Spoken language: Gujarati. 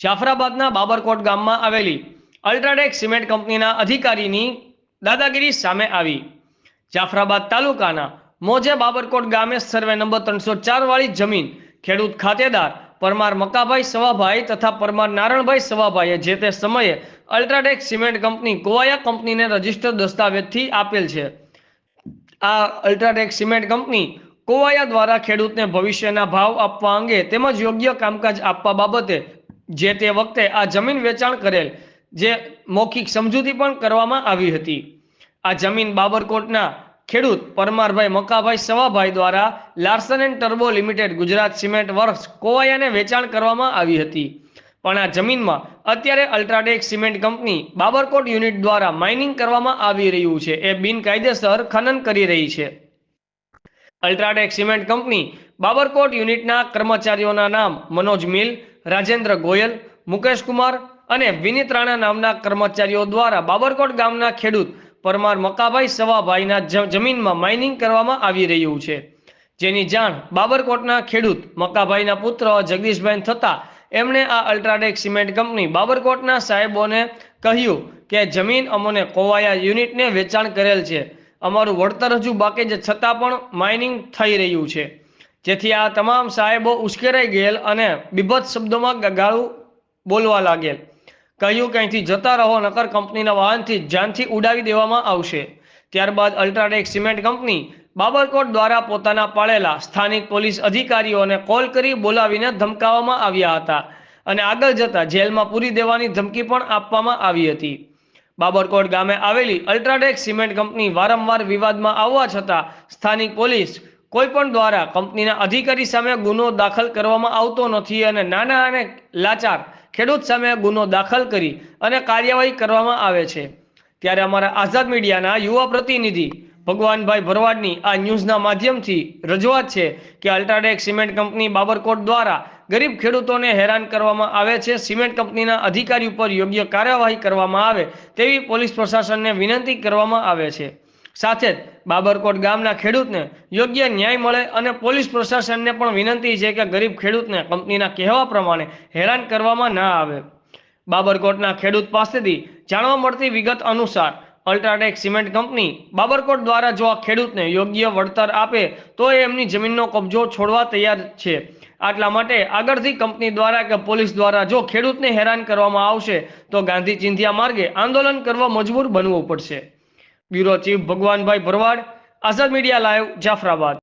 જાફરાબાદના બાબરકોટ ગામમાં આવેલી અલ્ટ્રાટેક સિમેન્ટ કંપનીના અધિકારીની દાદાગીરી સામે આવી. જાફરાબાદ તાલુકાના મોજે બાબરકોટ ગામે સર્વે નંબર ત્રણસો ચારવાળી જમીન ખેડૂત ખાતેદાર પરમાર મકાભાઈ સવાભાઈ તથા પરમાર નારણભાઈ સવાભાઈએ જે તે સમયે અલ્ટ્રાટેક સિમેન્ટ કંપની કોવાયા કંપનીને રજિસ્ટર દસ્તાવેજથી આપેલ છે. આ અલ્ટ્રાટેક સિમેન્ટ કંપની કોવાયા દ્વારા ખેડૂતને ભવિષ્યના ભાવ આપવા અંગે તેમજ યોગ્ય કામકાજ આપવા બાબતે જે તે વખતે આ જમીન વેચાણ કરેલ, જે મૌખિક સમજૂતી પણ કરવામાં આવી હતી. આ જમીન બાબરકોટના ખેડૂત પરમારભાઈ મકાભાઈ સવાભાઈ દ્વારા લાર્સન એન્ડ ટર્બો લિમિટેડ ગુજરાત સિમેન્ટ વર્ક્સ કોવાયાને વેચાણ કરવામાં આવી હતી. પણ આ જમીનમાં અત્યારે UltraTech cement company Babarkot unit દ્વારા માઇનિંગ કરવામાં આવી રહ્યું છે. એ બિનકાયદેસર ખનન કરી રહી છે. અલ્ટ્રાટેક સિમેન્ટ કંપની બાબરકોટ યુનિટના કર્મચારીઓના નામ મનોજ મિલ, રાજેન્દ્ર ગોયલ, મુકેશ કુમાર અને વિનીત રાણા નામના કર્મચારીઓ દ્વારા બાબરકોટ ગામના ખેડૂત પરમાર મકાભાઈ સવાભાઈના જમીનમાં માઇનિંગ કરવામાં આવી રહ્યું છે. જેની જાણ બાબરકોટના ખેડૂત મકાભાઈના પુત્ર જગદીશભાઈ થતા એમણે આ અલ્ટ્રાટેક સિમેન્ટ કંપની બાબરકોટના સાહેબોને કહ્યું કે જમીન અમને કોવાયા યુનિટને વેચાણ કરેલ છે. અમારું વળતર હજુ બાકી છે, છતાં પણ માઇનિંગ થઈ રહ્યું છે. જેથી આ તમામ સાહેબો ઉશ્કેરાઈ ગયેલ અને બીભત્સ શબ્દોમાં ગગાળું ગાળું બોલવા લાગેલ. કહ્યું કે અહીંથી જતા રહો, નકર કંપનીના વાહનથી જાનથી ઉડાવી દેવામાં આવશે. ત્યારબાદ અલ્ટ્રાટેક સિમેન્ટ કંપની બાબરકોટ દ્વારા પોતાના પાળેલા સ્થાનિક પોલીસ અધિકારીઓને કોલ કરી બોલાવીને ધમકાવવામાં આવ્યા હતા અને આગળ જતા જેલમાં પૂરી દેવાની ધમકી પણ આપવામાં આવી હતી. બાબરકોટ ગામે આવેલી અલ્ટ્રાટેક સિમેન્ટ કંપની વારંવાર વિવાદમાં આવવા છતાં સ્થાનિક પોલીસ કોઈ પણ દ્વારા કંપનીના અધિકારી સામે ગુનો દાખલ કરવામાં આવતો નથી અને નાના અને લાચાર ખેડૂત સામે ગુનો દાખલ કરી અને કાર્યવાહી કરવામાં આવે છે. ત્યારે અમારા આઝાદ મીડિયાના યુવા પ્રતિનિધિ ભગવાનભાઈ ભરવાડની આ ન્યૂઝના માધ્યમથી રજૂઆત છે કે અલ્ટ્રાટેક સિમેન્ટ કંપની બાબરકોટ દ્વારા ગરીબ ખેડૂતોને હેરાન કરવામાં આવે છે. સિમેન્ટ કંપનીના અધિકારી ઉપર યોગ્ય કાર્યવાહી કરવામાં આવે તેવી પોલીસ પ્રશાસનને વિનંતી કરવામાં આવે છે. સાથે જ બાબરકોટ ગામના ખેડૂતને યોગ્ય ન્યાય મળે અને પોલીસ પ્રશાસનને પણ વિનંતી છે કે ગરીબ ખેડૂતને કંપનીના કહેવા પ્રમાણે હેરાન કરવામાં ના આવે. બાબરકોટના ખેડૂત પાસેથી જાણવા મળતી વિગત અનુસાર અલ્ટ્રાટેક સિમેન્ટ કંપની બાબરકોટ દ્વારા જો આ ખેડૂતને યોગ્ય વળતર આપે તો એ એમની જમીનનો કબજો છોડવા તૈયાર છે. આટલા માટે આગળથી કંપની દ્વારા કે પોલીસ દ્વારા જો ખેડૂતને હેરાન કરવામાં આવશે તો ગાંધી ચિંધ્યા માર્ગે આંદોલન કરવા મજબૂર બનવું પડશે. Bureau chief Bhagwanbhai Bharwad Azad media live Jafrabad.